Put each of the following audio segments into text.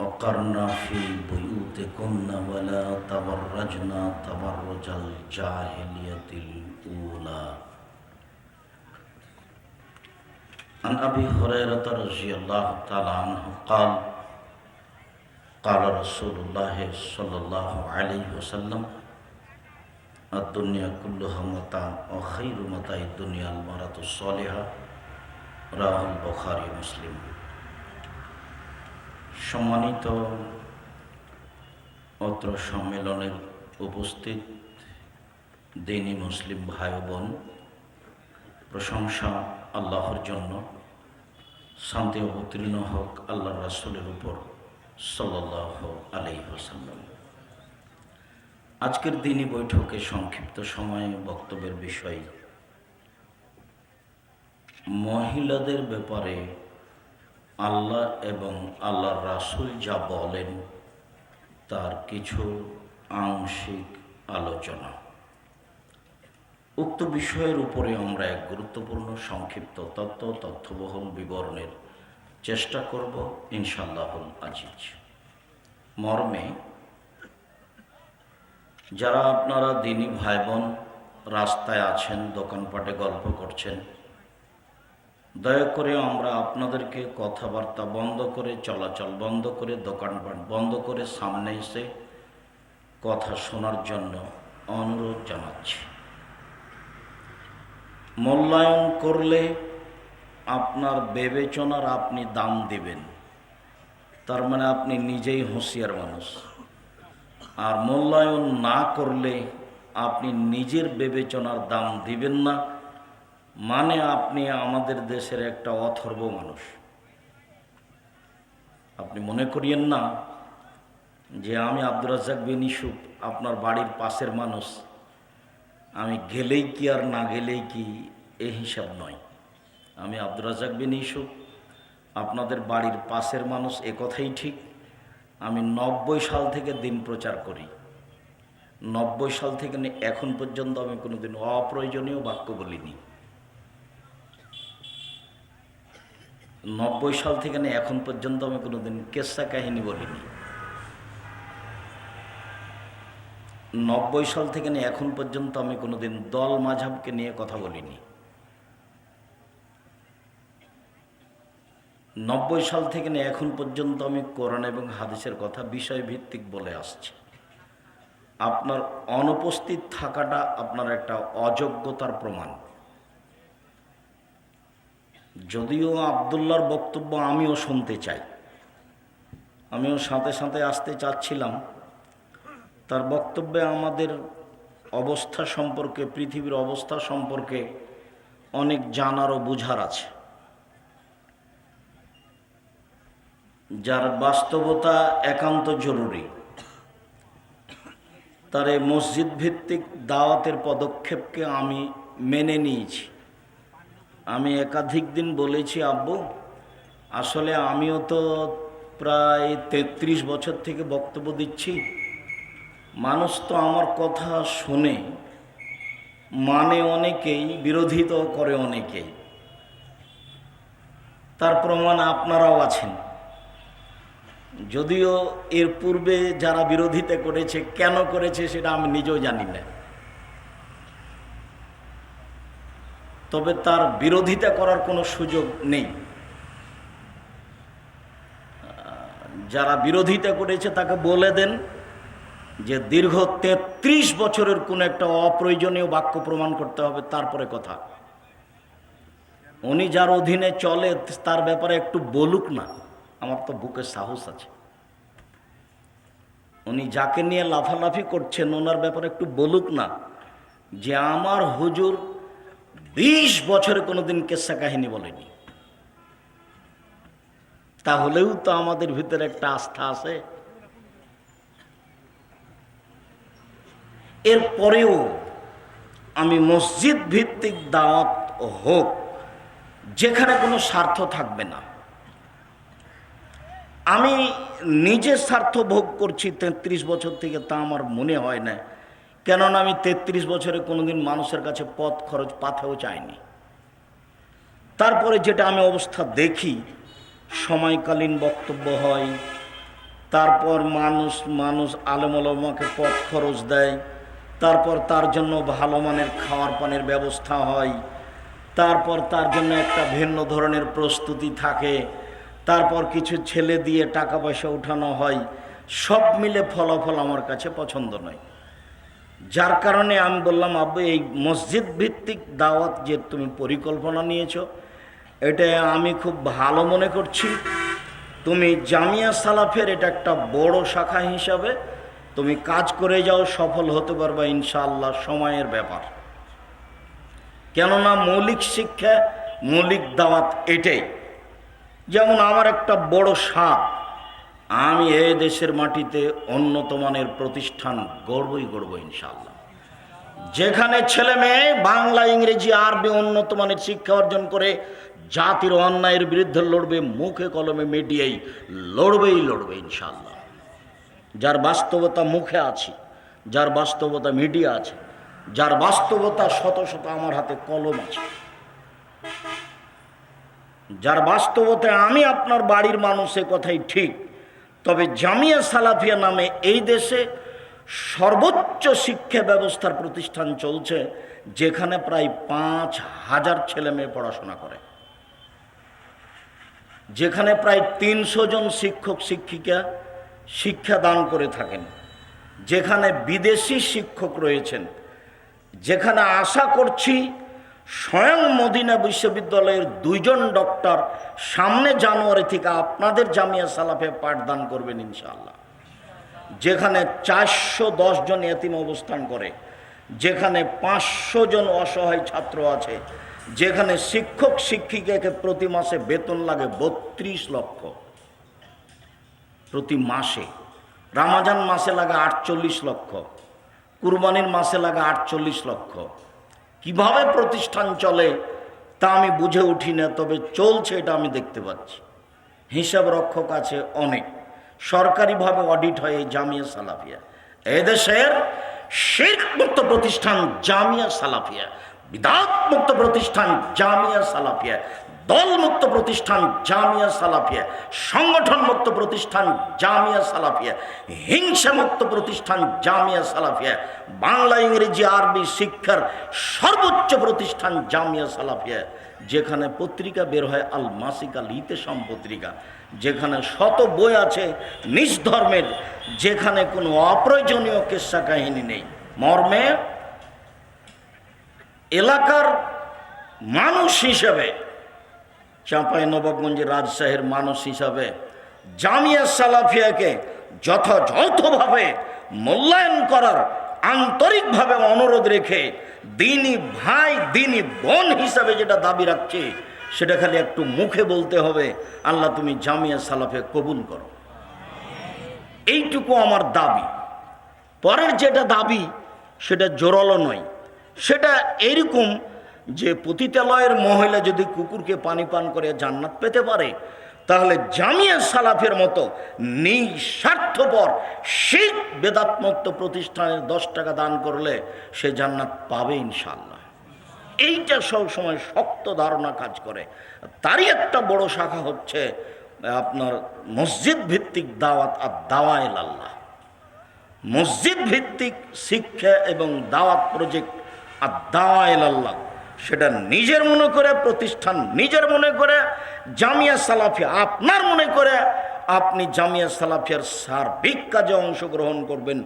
وقرنا في بيوتكن ولا تبرجنا تبرج الجاهلية الأولى عن أبي هريرة رضي الله تعالى عنه قال قال رسول الله صلى الله عليه وسلم الدنيا كلها متاع وخير متاع الدنيا المرأة الصالحة رواه البخاري ومسلم সম্মানিত অত্র সম্মেলনে উপস্থিত দিনী মুসলিম ভাই বোন, প্রশংসা আল্লাহর জন্য, শান্তি অবতীর্ণ হোক আল্লাহ রাসুলের উপর সাল্লাহ আলাই হাসাল্লাম আজকের দিনই বৈঠকে সংক্ষিপ্ত সময়ে বক্তব্যের বিষয়, মহিলাদের ব্যাপারে আল্লাহ এবং আল্লাহর রাসুল যা বলেন, তার কিছু আংশিক আলোচনা। উক্ত বিষয়ের উপরে আমরা এক গুরুত্বপূর্ণ সংক্ষিপ্ত তত্ত্ব, তথ্যবহল বিবরণের চেষ্টা করব ইনশাল্লাহুল আজিজ। মর্মে, যারা আপনারা দিনী ভাই বোন রাস্তায় আছেন, দোকানপাটে গল্প করছেন দয়া করে আমরা আপনাদেরকে কথাবার্তা বন্ধ করে, চলাচল বন্ধ করে দোকানপাট বন্ধ করে সামনে এসে কথা শোনার জন্য অনুরোধ জানাচ্ছি। মূল্যায়ন করলে আপনার বিবেচনার আপনি দাম দিবেন। তার মানে আপনি নিজেই হুঁশিয়ার মানুষ। আর মূল্যায়ন না করলে আপনি নিজের বিবেচনার দাম দিবেন না। মানে আপনি আমাদের দেশের একটা অথর্ব মানুষ। আপনি মনে করিয়েন না যে আমি আব্দুর রাজ্জাক বিন ইসুফ, আপনার বাড়ির পাশের মানুষ। আমি গেলেই কি আর না গেলেই কি এ হিসাব নয়। আমি আব্দুর রাজ্জাক বিন ইসুফ, আপনাদের বাড়ির পাশের মানুষ, এ কথাই ঠিক। আমি নব্বই সাল থেকে দিন প্রচার করি। নব্বই সাল থেকে এখন পর্যন্ত আমি কোনোদিন অপ্রয়োজনীয় বাক্য বলিনি। নব্বই সাল থেকে না এখন পর্যন্ত আমি কোনোদিন কেসা কাহিনী বলিনি। নব্বই সাল থেকে না এখন পর্যন্ত আমি কোনোদিন দল মাঝাবকে নিয়ে কথা বলিনি। নব্বই সাল থেকে না এখন পর্যন্ত আমি কোরআন এবং হাদিসের কথা বিষয় ভিত্তিক বলে আসছি। আপনার অনুপস্থিত থাকাটা আপনার একটা অযোগ্যতার প্রমাণ। যদিও আবদুল্লার বক্তব্য আমিও শুনতে চাই। আমিও সাথে সাথে আসতে চাচ্ছিলাম। তার বক্তব্যে আমাদের অবস্থা সম্পর্কে, পৃথিবীর অবস্থা সম্পর্কে অনেক জানার ও বুঝার আছে। যার বাস্তবতা একান্ত জরুরি। তার এই মসজিদ ভিত্তিক দাওয়াতের পদক্ষেপকে আমি মেনে নিয়েছি। আমি একাধিক দিন বলেছি, আব্বু, আসলে আমিও তো প্রায় তেত্রিশ বছর থেকে বক্তব্য দিচ্ছি। মানুষ তো আমার কথা শোনে। মানে অনেকেই বিরোধিত করে অনেকেই। তার প্রমাণ আপনারাও আছেন। যদিও এর পূর্বে যারা বিরোধিতা করেছে, কেন করেছে সেটা আমি নিজেও জানি না। তবে তার বিরোধিতা করার কোনো সুযোগ নেই। যারা বিরোধিতা করেছে তাকে বলে দেন যে দীর্ঘ তেত্রিশ বছরের কোনো একটা অপ্রয়োজনীয় বাক্য প্রমাণ করতে হবে, তারপরে কথা। উনি যার অধীনে চলে, তার ব্যাপারে একটু বলুক না, আমার তো বুকের সাহস আছে। উনি যাকে নিয়ে লাফালাফি করছেন, ওনার ব্যাপারে একটু বলুক না যে, আমার হুজুর বিশ বছরে কোনোদিন কেসা কাহিনী বলেনি। তাহলেও তো আমাদের ভিতরে একটা আস্থা আছে। এরপরেও আমি মসজিদ ভিত্তিক দাওয়াত হোক, যেখানে কোনো স্বার্থ থাকবে না। আমি নিজে স্বার্থ ভোগ করছি তেত্রিশ বছর থেকে, তা আমার মনে হয় না। কেননা আমি তেত্রিশ বছরে কোনোদিন মানুষের কাছে পথ খরচ, পাথেও চাইনি। তারপরে যেটা আমি অবস্থা দেখি, সময়কালীন বক্তব্য হয়, তারপর মানুষ মানুষ আলমলমাকে পথ খরচ দেয়, তারপর তার জন্য ভালো মানের খাওয়ার পানের ব্যবস্থা হয়, তারপর তার জন্য একটা ভিন্ন ধরনের প্রস্তুতি থাকে, তারপর কিছু ছেলে দিয়ে টাকা পয়সা উঠানো হয়, সব মিলে ফলাফল আমার কাছে পছন্দ নয়। যার কারণে আমি বললাম, আব্বু, এই মসজিদ ভিত্তিক দাওয়াত যে তুমি পরিকল্পনা নিয়েছো, এটা আমি খুব ভালো মনে করছি। তুমি জামিয়া সালাফের এটা একটা বড় শাখা হিসাবে তুমি কাজ করে যাও, সফল হতে পারবা ইনশাআল্লাহ, সময়ের ব্যাপার। কেননা মৌলিক শিক্ষা, মৌলিক দাওয়াত এটাই। যেমন আমার একটা বড় সাপ আমি এই দেশের মাটিতে উন্নত মানের প্রতিষ্ঠান গড়বই গড়ব ইনশাল্লাহ যেখানে ছেলে মেয়ে, বাংলা, ইংরেজি, আরবি উন্নত মানের শিক্ষা অর্জন করে জাতির অন্যায়ের বিরুদ্ধে লড়বে, মুখে কলমে মিডিয়াই লড়বেই লড়বে ইনশাল্লাহ যার বাস্তবতা মুখে আছে, যার বাস্তবতা মিডিয়া আছে, যার বাস্তবতা শত শত আমার হাতে কলম আছে। যার বাস্তবতায় আমি আপনার বাড়ির মানুষের কথাই ঠিক তবে জামিয়া সালাফিয়া নামে এই দেশে সর্বোচ্চ শিক্ষা ব্যবস্থার প্রতিষ্ঠান চলছে, যেখানে প্রায় পাঁচ হাজার ছেলে মেয়ে পড়াশোনা করে। যেখানে প্রায় তিনশো জন শিক্ষক, শিক্ষিকা শিক্ষা দান করে থাকেন। যেখানে বিদেশি শিক্ষক রয়েছেন। যেখানে আশা করছি স্বয়ং মদিনা বিশ্ববিদ্যালয়ের দুইজন ডক্টর সামনে জানুয়ারি থেকে আপনাদের জামিয়া সালাফে পাঠদান করবেন ইনশাআল্লাহ। যেখানে চারশো দশ জন এতিম অবস্থান করে, যেখানে পাঁচশো জন অসহায় ছাত্র আছে, যেখানে শিক্ষক শিক্ষিকাকে প্রতি মাসে বেতন লাগে বত্রিশ লক্ষ। প্রতি মাসে। রামাজান মাসে লাগে আটচল্লিশ লক্ষ। কুরবানির মাসে লাগে আটচল্লিশ লক্ষ। কীভাবে প্রতিষ্ঠান চলে, তা আমি বুঝে উঠি না, তবে চলছে এটা আমি দেখতে পাচ্ছি। হিসাব রক্ষক আছে অনেক। সরকারিভাবে অডিট হয় এই জামিয়া সালাফিয়া। এদেশের শেখ মুক্ত প্রতিষ্ঠান জামিয়া সালাফিয়া। বিদাত মুক্ত প্রতিষ্ঠান জামিয়া সালাফিয়া। দল মুক্ত প্রতিষ্ঠান জামিয়া সালাফিয়া সংগঠন মুক্ত প্রতিষ্ঠান জামিয়া সালাফিয়া হিংসা মুক্ত প্রতিষ্ঠান জামিয়া সালাফিয়া, বাংলা, ইংরেজি, আরবি শিক্ষার সর্বোচ্চ প্রতিষ্ঠান জামিয়া সালাফিয়া, যেখানে পত্রিকা বের হয় আল মাসিক ইতেসাম পত্রিকা, যেখানে শত বই আছে নিজ ধর্মের, যেখানে কোনো অপ্রয়োজনীয় কেসা কাহিনী নেই। মর্মে এলাকার মানুষ হিসেবে চাঁপাই নবাবগঞ্জের রাজশাহীর মানুষ হিসাবে জামিয়া সালাফিয়াকে যথাযথভাবে মূল্যায়ন করার আন্তরিকভাবে অনুরোধ রেখে দিনই ভাই দিনই বোন হিসাবে যেটা দাবি রাখছে, সেটা খালি একটু মুখে বলতে হবে। আল্লাহ তুমি জামিয়া সালাফে কবুল করো। এইটুকু আমার দাবি। পরের যেটা দাবি, সেটা জোরালো নয়। সেটা এইরকম যে পতিতালয়ের মহিলা যদি কুকুরকে পানি পান করে জান্নাত পেতে পারে, তাহলে জামিয়া সালাফের মতো নিঃস্বার্থপর, শিখ বেদাত্মক্ত প্রতিষ্ঠানের দশ টাকা দান করলে সে জান্নাত পাবে ইনশাল্লাহ এইটা সব সময় শক্ত ধারণা কাজ করে। তারই একটা বড় শাখা হচ্ছে আপনার মসজিদ ভিত্তিক দাওয়াত আর দাওয়াইল আল্লাহ। মসজিদ ভিত্তিক শিক্ষা এবং দাওয়াত প্রজেক্ট আর দাওয়াইল আল্লাহ। সেটা নিজের মনে করে, প্রতিষ্ঠান নিজের মনে করে, জামিয়া সালাফিয়া আপনার মনে করে, আপনি জামিয়া সালাফিয়ার সার্বিক কাজে অংশগ্রহণ করবেন।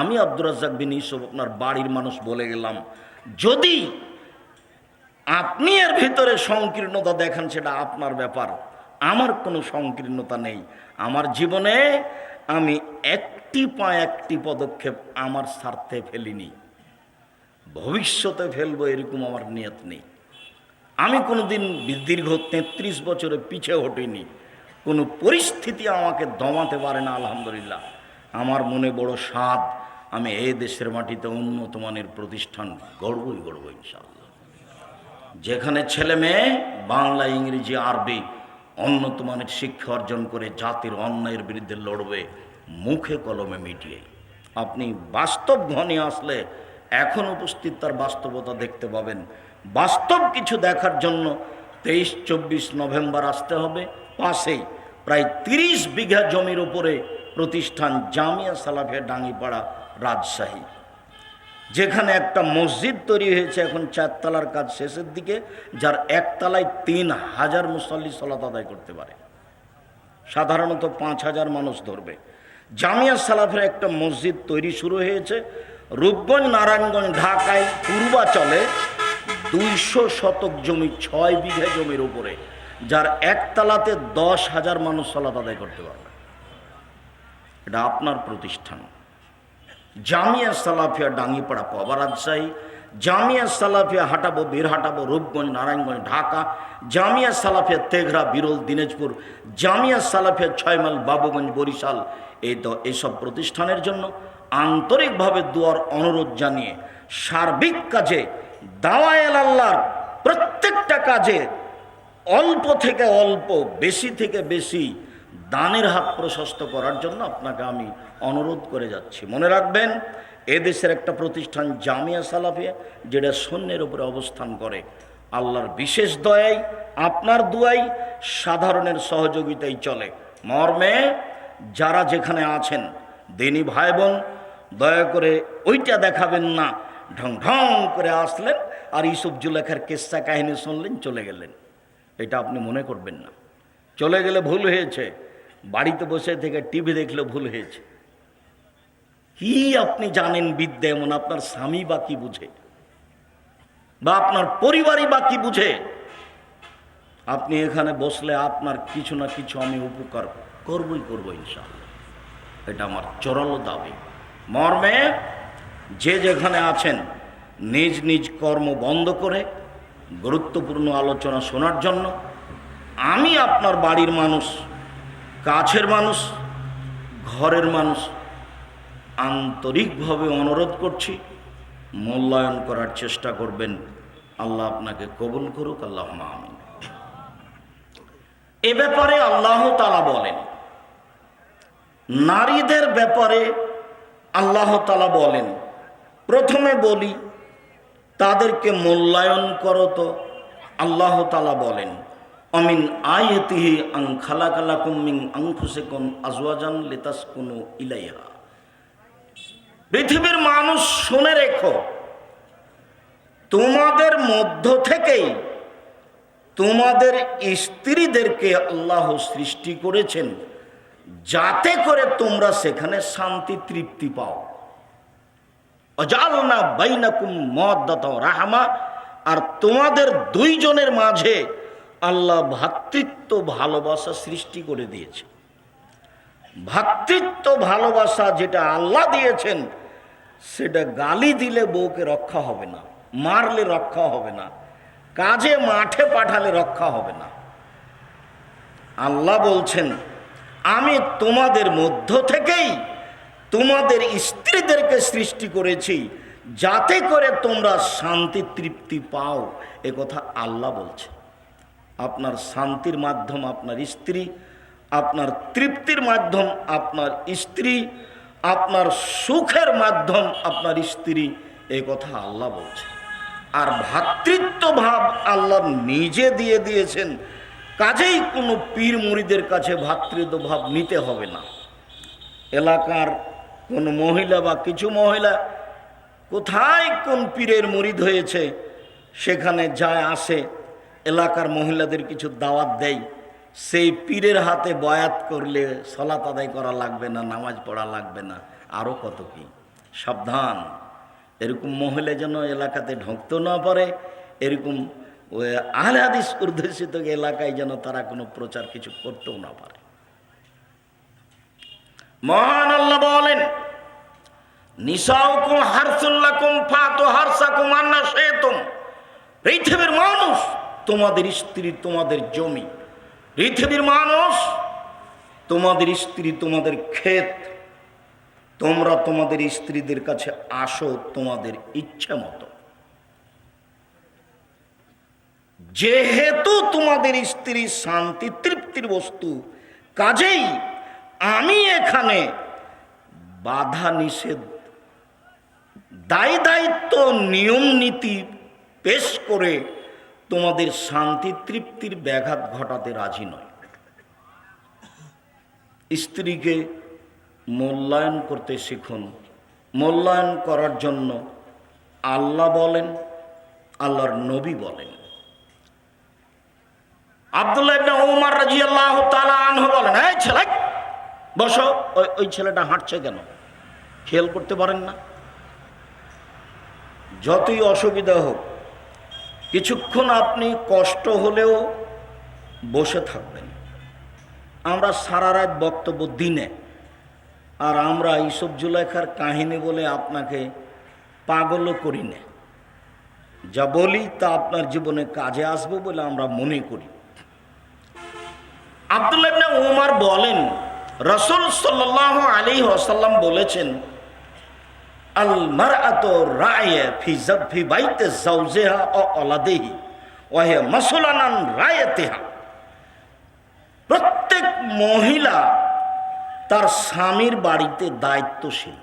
আমি আব্দুর রাজ্জাক বিন ইসব আপনার বাড়ির মানুষ বলে গেলাম। যদি আপনি এর ভিতরে সংকীর্ণতা দেখেন, সেটা আপনার ব্যাপার। আমার কোনো সংকীর্ণতা নেই। আমার জীবনে আমি একটি পা একটি পদক্ষেপ আমার স্বার্থে ফেলিনি। ভবিষ্যতে ফেলব এরকম আমার নিয়ত নেই। আমি কোনো দিন দীর্ঘ তেত্রিশ বছরে পিছে হটিনি। কোনো পরিস্থিতি আমাকে দমাতে পারে না, আলহামদুলিল্লাহ। আমার মনে বড় স্বাদ, আমি এই দেশের মাটিতে উন্নত মানের প্রতিষ্ঠান গড়বই গড়ব ইনশাআল্লাহ। যেখানে ছেলে মেয়ে, বাংলা, ইংরেজি, আরবি উন্নত মানের শিক্ষা অর্জন করে জাতির অন্যায়ের বিরুদ্ধে লড়বে, মুখে কলমে মিটিয়ে। আপনি বাস্তব ঘনে আসলে এখন উপস্থিত তার বাস্তবতা দেখতে পাবেন। বাস্তব কিছু দেখার জন্য তেইশ, চব্বিশ নভেম্বর আসতে হবে। পাশেই প্রায় তিরিশ বিঘা জমির উপরে প্রতিষ্ঠান জামিয়া সালাফিয়া ডাঙ্গিপাড়া রাজশাহী। যেখানে একটা মসজিদ তৈরি হয়েছে এখন চারতলার কাজ শেষের দিকে, যার একতলায় তিন হাজার মুসল্লি সলাত আদায় করতে পারে। সাধারণত পাঁচ হাজার মানুষ ধরবে। জামিয়া সালাফের একটা মসজিদ তৈরি শুরু হয়েছে। রূপগঞ্জ, নারায়ণগঞ্জ, ঢাকায় পূর্বাচলে দুইশো শতক জমি, ছয় বিঘা জমির উপরে, যার একতলাতে দশ হাজার মানুষ সলাত আদায় করতে পারবে। এটা আপনার প্রতিষ্ঠান। জামিয়া সালাফিয়া ডাঙ্গিপাড়া পাবা রাজশাহী, জামিয়া সালাফিয়া হাটাবো, বীর হাটাবো রূপগঞ্জ, নারায়ণগঞ্জ, ঢাকা, জামিয়া সালাফিয়া তেঘরা, বিরল দিনাজপুর, জামিয়া সালাফিয়া ছয়মাইল বাবুগঞ্জ, বরিশাল। এই এইসব প্রতিষ্ঠানের জন্য আন্তরিকভাবে দুয়ার অনুরোধ জানিয়ে সার্বিক কাজে দাওয়ায়াল আল্লাহর প্রত্যেকটা কাজে অল্প থেকে অল্প, বেশি থেকে বেশি দানের হাত প্রশস্ত করার জন্য আপনাকে আমি অনুরোধ করে যাচ্ছি। মনে রাখবেন এদেশের একটা প্রতিষ্ঠান জামিয়া সালাফিয়া, যেটা শূন্যের উপরে অবস্থান করে। আল্লাহর বিশেষ দয়াই, আপনার দুয়াই সাধারণের সহযোগিতাই চলে। মর্মে, যারা যেখানে আছেন, দিনী ভাই বোন দয়া করে ওইটা দেখাবেন না। ঢং ঢং করে আসলেন আর ইসুফ জুলেখার কেসা কাহিনী শুনলেন, চলে গেলেন। এটা আপনি মনে করবেন না। চলে গেলে ভুল হয়েছে। বাড়িতে বসে থেকে টিভি দেখলে ভুল হয়েছে। কি আপনি জানেন বিদ্যা এমন? আপনার স্বামী বা কি বুঝে? বা আপনার পরিবারই বা কি বুঝে? আপনি এখানে বসলে আপনার কিছু না কিছু আমি উপকার করবই, করব ইনশাআল্লাহ। এটা আমার চরল দাবি। মর্মে যে যেখানে আছেন নিজ নিজ কর্ম বন্ধ করে গুরুত্বপূর্ণ আলোচনা শোনার জন্য আমি আপনার বাড়ির মানুষ, কাছের মানুষ, ঘরের মানুষ আন্তরিকভাবে অনুরোধ করছি, মূল্যায়ন করার চেষ্টা করবেন। আল্লাহ আপনাকে কবুল করুক আল্লাহ আমিন। এ ব্যাপারে আল্লাহ তালা বলেন, নারীদের ব্যাপারে আল্লাহ তালা বলেন, প্রথমে বলি, তাদেরকে মূল্যায়ন করো তো। আল্লাহ তালা বলেন, অমিন আয়তিহি আং খালাকালা কুমিং আংফুসেকন আজওয়াজান লেতাস কোনো ইলাইহা। পৃথিবীর মানুষ শুনে রেখো, তোমাদের মধ্য থেকেই তোমাদের স্ত্রীদেরকে আল্লাহ সৃষ্টি করেছেন। যাতে করে তোমরা সেখানে শান্তি, তৃপ্তি পাও। অজালনা বাইনাকুম মদ্দাত রাহামা, আর তোমাদের দুইজনের মাঝে আল্লাহ ভাতৃত্ব ভালোবাসা সৃষ্টি করে দিয়েছে। ভাতৃত্ব ভালোবাসা যেটা আল্লাহ দিয়েছেন, সেটা গালি দিলে বউকে রক্ষা হবে না, মারলে রক্ষা হবে না, কাজে মাঠে পাঠালে রক্ষা হবে না। আল্লাহ বলছেন আমি তোমাদের মধ্য থেকেই তোমাদের স্ত্রীদেরকে সৃষ্টি করেছি, যাতে করে তোমরা শান্তি তৃপ্তি পাও। এ কথা আল্লাহ বলছে। আপনার শান্তির মাধ্যম আপনার স্ত্রী, আপনার তৃপ্তির মাধ্যম আপনার স্ত্রী, আপনার সুখের মাধ্যম আপনার স্ত্রী এই কথা আল্লাহ বলছে। আর ভ্রাতৃত্ব ভাব আল্লাহ নিজে দিয়ে দিয়েছেন। কাজেই কোনো পীর মুড়িদের কাছে ভ্রাতৃত্ব ভাব নিতে হবে না। এলাকার কোন মহিলা বা কিছু মহিলা কোথায় কোন পীরের মুরিদ হয়েছে, সেখানে যায় আসে, এলাকার মহিলাদের কিছু দাওয়াত দেয়। সেই পীরের হাতে বয়াত করলে সলাত আদায় করা লাগবে না, নামাজ পড়া লাগবে না। আরও কত কি? সাবধান। এরকম মহিলা যেন এলাকাতে ঢুকতেও না পারে, এরকম আহলে হাদিস উর্ধশিত এলাকায় যেন তারা কোনো প্রচার কিছু করতেও না পারে। মহান আল্লাহ বলেন, নিসাউকুম হারসুল্লাকুম ফাতু হারসাকুম আন্না শেতুম পৃথিবীর মানুষ তোমাদের স্ত্রী, তোমাদের জমি। পৃথিবীর মানুষ তোমাদের স্ত্রী, তোমাদের ক্ষেত। তোমরা তোমাদের স্ত্রীদের কাছে আসো তোমাদের ইচ্ছা মতো। যেহেতু তোমাদের স্ত্রী শান্তি তৃপ্তির বস্তু, কাজেই আমি এখানে বাধা নিষেধ, দায় দায়িত্ব, নিয়ম নীতি পেশ করে তোমাদের শান্তি তৃপ্তির ব্যাঘাত ঘটাতে রাজি নয়। স্ত্রীকে মূল্যায়ন করতে শিখুন। মূল্যায়ন করার জন্য আল্লাহ বলেন, আল্লাহর নবী বলেন। আব্দুল্লাহ ইবনে ওমর রাদিয়াল্লাহু তাআলা আনহু বলেন, এই ছেলে, বসো। ওই ওই ছেলেটা হাঁটছে কেন? খেয়াল করতে পারেন না। যতই অসুবিধা হোক, কিছুক্ষণ আপনি কষ্ট হলেও বসে থাকবেন। আমরা সারা রাত বক্তব্য দিনে, আর আমরা ইসব জুলেখার কাহিনী বলে আপনাকে পাগলও করি না। যা বলি তা আপনার জীবনে কাজে আসবে বলে আমরা মনে করি। আব্দুল্লাহ উমার বলেন, রসুল সাল্লাহ আলী ওয়াসাল্লাম বলেছেন রায়ে মাসুলানান রায়াতিহা। প্রত্যেক মহিলা তার স্বামীর বাড়িতে দায়িত্বশীল।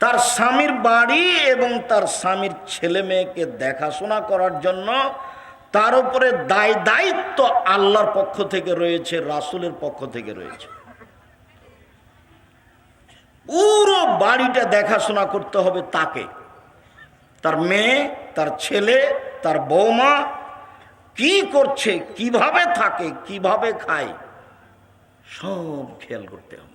তার স্বামীর বাড়ি এবং তার স্বামীর ছেলে মেয়েকে দেখাশোনা করার জন্য তার উপরে দায় দায়িত্ব আল্লাহর পক্ষ থেকে রয়েছে, রাসুলের পক্ষ থেকে রয়েছে। পুরো বাড়িটা দেখাশোনা করতে হবে তাকে। তার মেয়ে, তার ছেলে, তার বৌমা কি করছে, কীভাবে থাকে, কীভাবে খায়, সব খেয়াল করতে হবে।